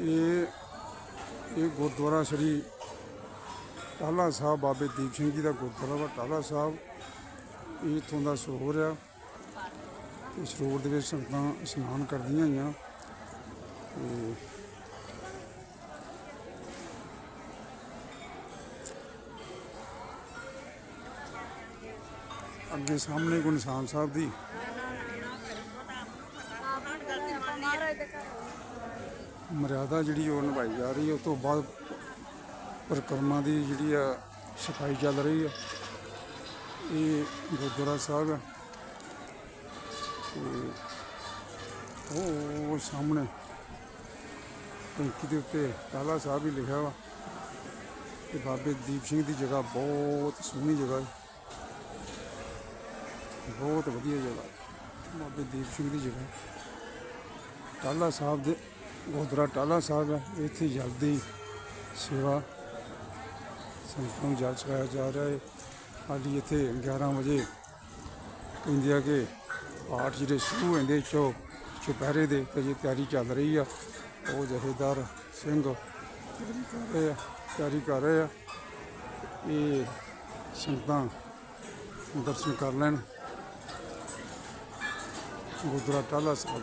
ਇਹ ਇਹ ਗੁਰਦੁਆਰਾ ਸ੍ਰੀ ਟਾਲਾ ਸਾਹਿਬ ਬਾਬੇ ਦੀਪ ਸਿੰਘ ਜੀ ਦਾ ਗੁਰਦੁਆਰਾ ਵਾ, ਟਾਲਾ ਸਾਹਿਬ। ਇਹ ਇੱਥੋਂ ਦਾ ਸਰੋਵਰ ਆ। ਤੇ ਸਰੋਵਰ ਦੇ ਵਿੱਚ ਸੰਗਤਾਂ ਇਸ਼ਨਾਨ ਕਰਦੀਆਂ ਆਈਆਂ ਤੇ ਅੱਗੇ ਸਾਹਮਣੇ ਕੋ ਸਾਹਿਬ ਦੀ। ਮਰਿਆਦਾ ਜਿਹੜੀ ਉਹ ਨਿਭਾਈ ਜਾ ਰਹੀ ਹੈ ਉਸ ਤੋਂ ਬਾਅਦ ਪਰਿਕਰਮਾ ਦੀ ਜਿਹੜੀ ਆ ਸਫ਼ਾਈ ਚੱਲ ਰਹੀ ਆ। ਇਹ ਗੁਰਦੁਆਰਾ ਸਾਹਿਬ ਹੈ ਤੇ ਉਹ ਸਾਹਮਣੇ ਟੈਂਕੀ ਦੇ ਉੱਤੇ ਟਾਲਾ ਸਾਹਿਬ ਹੀ ਲਿਖਿਆ ਵਾ। ਤੇ ਬਾਬੇ ਦੀਪ ਸਿੰਘ ਦੀ ਜਗ੍ਹਾ ਬਹੁਤ ਸੋਹਣੀ ਜਗ੍ਹਾ ਹੈ। ਬਹੁਤ ਵਧੀਆ ਜਗ੍ਹਾ ਬਾਬੇ ਦੀਪ ਸਿੰਘ ਦੀ ਜਗ੍ਹਾ। ਟਾਲਾ ਸਾਹਿਬ ਦੇ ਗੁਰਦੁਆਰਾ ਟਾਲਾ ਸਾਹਿਬ ਹੈ, ਇੱਥੇ ਜਲਦੀ ਸੇਵਾ ਸੰਗਤਾਂ ਨੂੰ ਜਲ ਚਕਾਇਆ ਜਾ ਰਿਹਾ ਹੈ। ਹਾਲੀ ਇੱਥੇ 11 ਵਜੇ ਕਹਿੰਦੇ ਆ ਕਿ ਪਾਠ ਜਿਹੜੇ ਸ਼ੁਰੂ ਹੁੰਦੇ ਚੋ ਚੁਪਹਿਰੇ ਦੇ ਤੇ ਜੇ ਤਿਆਰੀ ਚੱਲ ਰਹੀ ਆ। ਉਹ ਜਥੇਦਾਰ ਸਿੰਘ ਤਿਆਰੀ ਕਰ ਰਹੇ ਆ, ਤਿਆਰੀ ਕਰ ਰਹੇ ਆ। ਇਹ ਸੰਗਤਾਂ ਦਰਸ਼ਨ ਕਰ ਲੈਣ। ਗੁਰਦੁਆਰਾ ਟਾਲਾ ਸਾਹਿਬ।